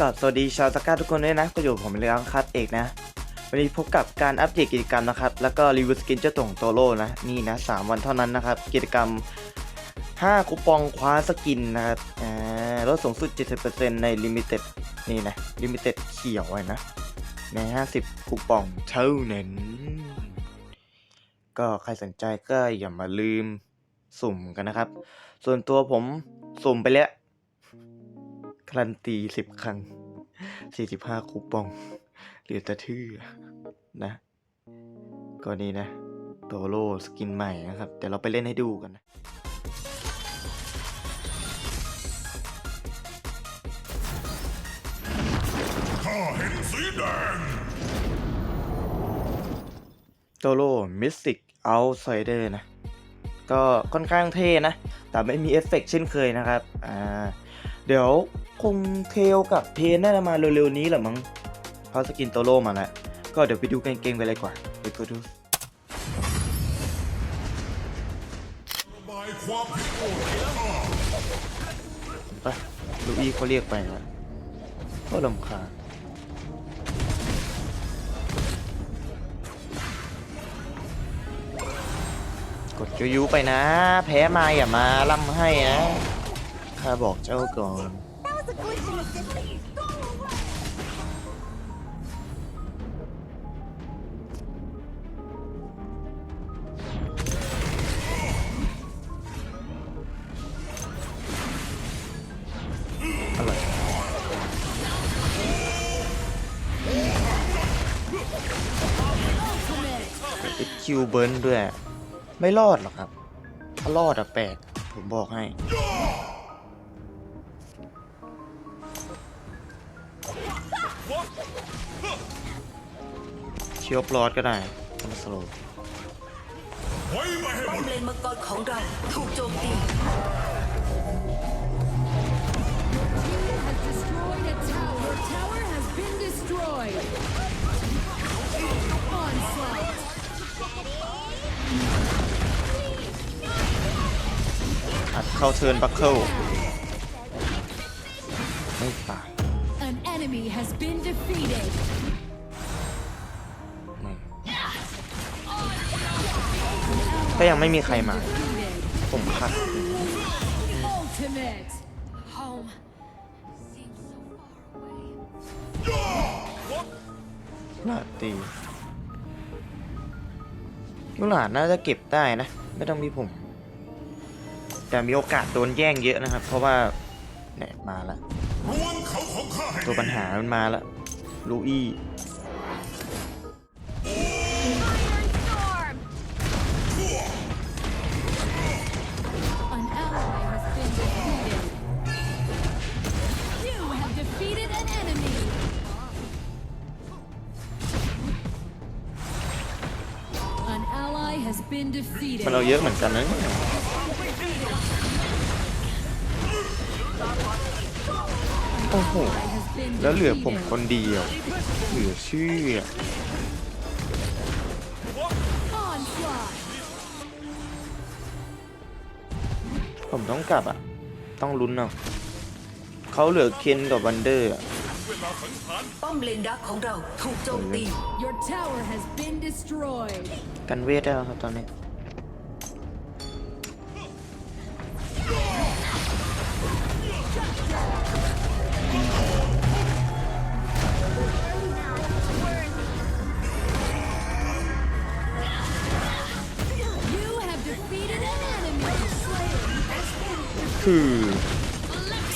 กับสวัสดีชาวสก้าทุกคนด้วยนะก็อยู่ผมเลี้ยงคัดเอกนะ วันนี้พบกับการอัปเดตกิจกรรมนะครับ แล้วก็รีวิวสกินเจ้าตงโตโร่นะ นี่นะ3วันเท่านั้นนะครับ กิจกรรม 5 คูปองคว้าสกินนะครับอ่าลดสูงสุด 70%ในลิมิเต็ดนี่นะลิมิเต็ดเขียวไว้นะ ใน 50 คูปองเท่านั้น ก็ใครสนใจก็อย่ามาลืมสุ่มกันนะครับ ส่วนตัวผมสุ่มไปแล้ว การันตีสิบครั้งสี่สิบห้าคูปองเหลือต่ชื่อนะก็นี่นะ โตโรสกินใหม่นะครับเดี๋ยวเราไปเล่นให้ดูกันนะข้าเห็นสีแดงโตโรมิสติกเอาไซเดอร์นะ ก็ค่อนข้างเท่นะ แต่ไม่มีเอฟเฟกต์เช่นเคยนะครับ อ่า เดี๋ยว คงเทลกับเพนน่าจะมาเร็วๆนี้แหละมั้งเพราะสกินโตโร่มาแล้ว ก็เดี๋ยวไปดูกันเกงไปเลยกว่า ไปก็ดูไปลูอี้เขาเรียกไปนะก็ลำคาญกดยุยุไปนะ แพ้มาอย่ามาล่ำให้นะข้าบอกเจ้าก่อน was a glitch in the system. Go away. อร่อยติดคิวเบิร์นด้วย ไม่รอดหรอกครับ ถ้ารอดอะแปลกผมบอกให้ ชียวปลอดก็ได้ทำสโลว์ไว้ไม่ให้หมป้อมดเลนมังกรของเราถูกโจมตี has destroyed a tower. Tower has been destroyed. Onslaught. อัดเข้าเทิร์นบัคเคิลไม่ตาย An enemy has been defeated. ก็ยังไม่มีใครมา ผมคัดหลาดตีลูกหลานน่าจะเก็บได้นะ ไม่ต้องมีผม แต่มีโอกาสโดนแย่งเยอะนะครับ เพราะว่าเนี่ยมาล้วรวงเขาของข้าให้ตัวปัญหามันมาล้วลูอี้ มันเอาเยอะเหมือนกันนะโอ้โห Has been แล้วเหลือผม defeated. คนเดียว เหลือเชื่อ Onslaught. ผมต้องกลับอะ ต้องลุ้นเอาเขาเหลือเคนกับวันเดอร์อะป้อมเลนดักของเราถูกโจมตี Your tower has been destroyed. กันเวทได้แล้วครับตอนนี้ คือ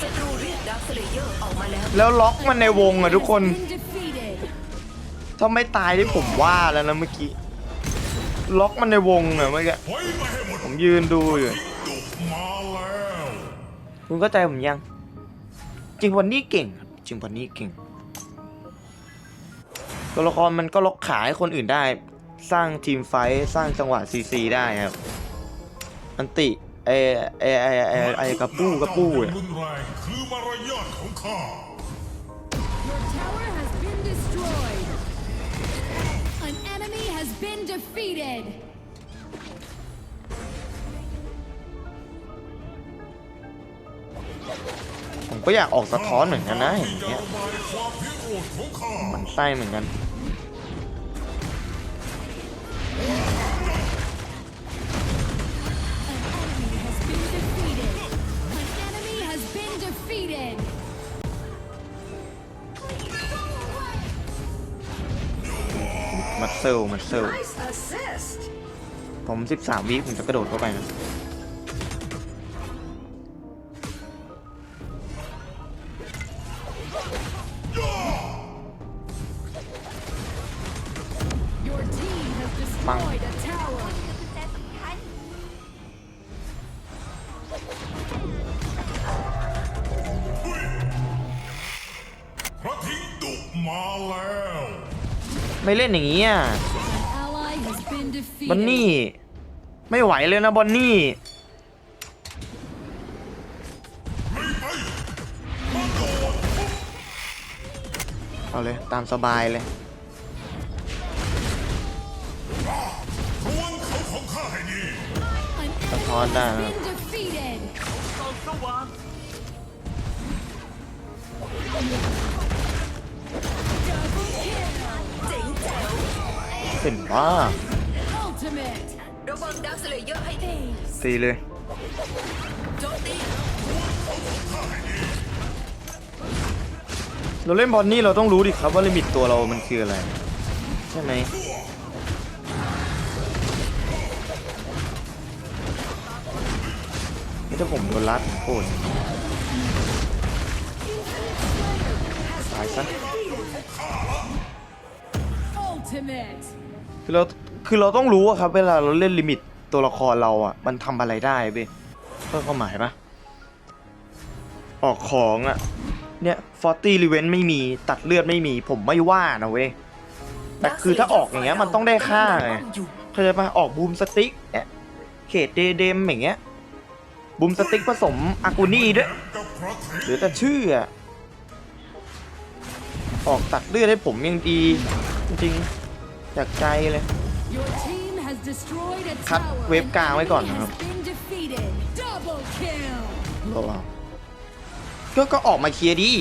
ศัตรูเรียกดักสเลเยอร์ออกมาแล้วแล้วล็อกมันในวงอะทุกคน Been defeated. ถ้าไม่ตายที่ผมว่าแล้วนะเมื่อกี้ ล็อกมันในวงอะเมื่อกี้ไว้ไม่ให้หมดผมยืนดูอยู่ดุมาแล้วคุณเข้าใจผมยัง จริงวันนี้เก่งครับจริงวันนี้เก่งตัวละครมันก็ล็อกขาให้คนอื่นได้ สร้างทีมไฟท์สร้างจังหวะซีซีได้ครับ อันติ ไอไอไอไอไอกระปู้กระปู้เนรุนแรงคือมารยาทของข้า Your tower has been destroyed. An enemy has been defeated. ผมก็อยากออกสะท้อนเหมือนกันนะอย่างเงี้ยมันไส้เหมือนกัน เซลมัดเซล Nice assist ผม 13 วิผมจะกระโดดเข้าไปนะ Your team has destroyed a tower. พระทิ้งดุมาแล้ว ไม่เล่นอย่างนี้อะบอนนี่ ไม่ไหวเลยนะบอนนี่เอาเลย ตามสบายเลยองข้าให้ดี An สะท้อนได้นะ เห็นว่าระวังดักสเลเยอร์ให้ดีสีเลยโจมตีเราเล่นบอลนี่เราต้องรู้ดิครับว่าลิมิตตัวเรามันคืออะไร ใช่ไหมนี่ถ้าผมโดนรัดโอ้ยตายซะ Ultimate. คือเราคือเราต้องรู้อะครับ เวลาเราเล่นลิมิตตัวละครเราอะมันทำอะไรได้เว้ยเพิ่มความหมายปะออกของอะเนี่ยฟอร์ตี้รีเวนไม่มีตัดเลือดไม่มี ผมไม่ว่านะเว้ยแต่คือถ้าออกอย่างเงี้ยมันต้องได้ค่าไงเข้าใจปะออกบูมสติ๊กเนี่ยเขตเดเดมอย่างเงี้ยบูมสติ๊กผสมอากูนี่ด้วยหรือแต่ชื่ออะออกตัดเลือดให้ผมยังดี ริงๆจากใจเลย Your team has destroyed a คัด tower. เว็บ An กลางไว้ก่อน enemy นะครับ has been defeated. Double kill. เราเอาก็ก็ออกมาเคลียร์ดี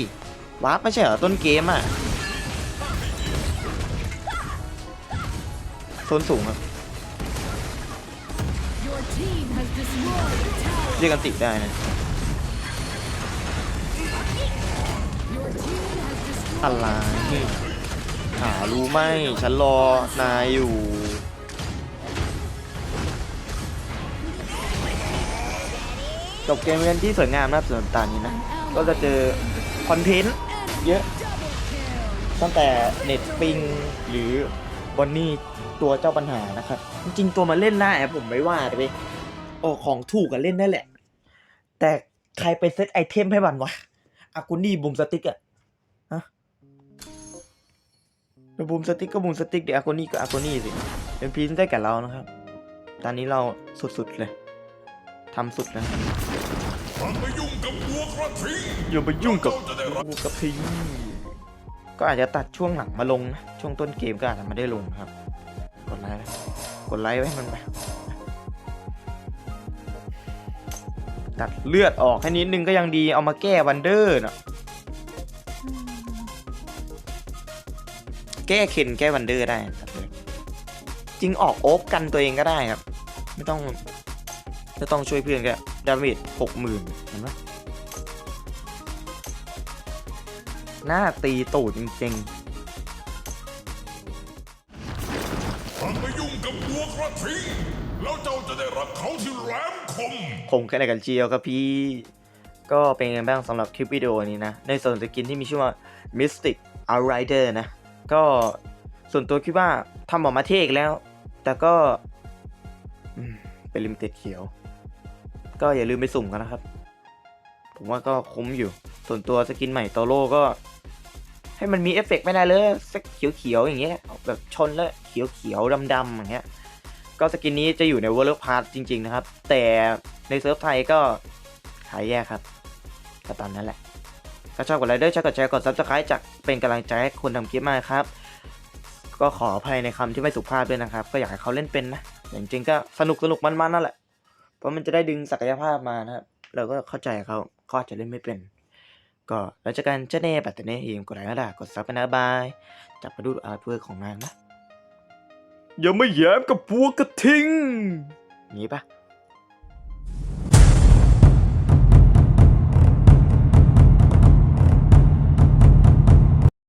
วาร์ปไม่ใช่เหรอต้นเกมอะโซนสูงครับ Your team has destroyed a tower. เรียกกันติดได้นะ Your team has destroyed อะไร a tower. หารู้ไหมฉันรอนายอยู่จบเกมเรียนที่สวยงามนะครับส่วนตอนนี้นะ ก็จะเจอคอนเทนต์เยอะ ตั้งแต่เน็ตปิงหรือบอนนี่ตัวเจ้าปัญหานะครับ จริงๆตัวมันเล่นได้อะผมไม่ว่าแต่ไปโอ้ของถูกกันเล่นได้แหละ แต่ใครไปเซตไอเทมให้มันวะอากูนี่บูมสติ๊กอะ บูมสติ๊กก็บูมสติ๊กเดี๋ยวอากนี่ก็อากนี่สิเป็นพรีนได้กับเรานะครับ ตอนนี้เราสุดๆเลยทำสุดแล้วฟังไปยุ่งกับบัวกระทิ้งอย่าไปยุ่งกับบูมกระพิงก็อาจจะตัดช่วงหลังมาลงนะช่วงต้นเกมก็อาจจะไม่ได้ลงครับ กดไลค์นะกดไลค์ไว้ให้มันไปตัดเลือดออกให้นิดนึงก็ยังดีเอามาแก้วันเดอร์นะ ก้เข็นแก้วันเดอร์ได้ตัดเลยจริงออกโอ๊กกันตัวเองก็ได้ครับ ไม่ต้องไม่ต้องช่วยเพื่อนก็ดาเมจหกหมื่นเห็นไหมหน้าตีตูดจริงฟังไปยุ่งกับบัวกระทิงแล้วเจ้าจะได้รับเขาที่แหลมคมๆผมแค่ไหนกันเจียวครับพี่ ก็เป็นไงบ้างสำหรับคลิปวิดีโอนี้นะ ในส่วนสกินที่มีชื่อว่า Mystic Outrider นะ ก็ส่วนตัวคิดว่าทำออกมาเท่อีกแล้ว แต่ก็เป็นลิมิเต็ดเขียว ก็อย่าลืมไปสุ่มกันนะครับ ผมว่าก็คุ้มอยู่ ส่วนตัวสกินใหม่โตโร่ก็ ให้มันมีเอฟเฟกต์ไม่ได้เลยสักเขียวๆอย่างเงี้ยแบบชนแล้วเขียวๆดำๆอย่างเงี้ยก็สกินนี้จะอยู่ใน World p a s s จริง ๆ นะครับ แต่ในเซิร์ฟไทยก็ขายแยกครับก็ตามนั้นแหละ ถ้าชอบกดไลค์ด้วยชอบกดแชร์กด subscribe จากเป็นกำลังใจให้คนทำคลิปมากครับ ก็ขออภัยในคำที่ไม่สุภาพด้วยนะครับ ก็อยากให้เขาเล่นเป็นนะแต่จริงๆก็สนุกสนุกมันๆนั่นแหละ เพราะมันจะได้ดึงศักยภาพมานะครับเราก็เข้าใจเขาเขาอาจจะเล่นไม่เป็น ก็แล้วเจากกันเจ้าเน่ปัตตาเน่เองกดไลค์ก็ได้กดซับกันนะบายจับมาดูอาร์ตเวิร์กของนางนะอย่ามาแย้มกับพวกกระทิงอย่างนี้ปะ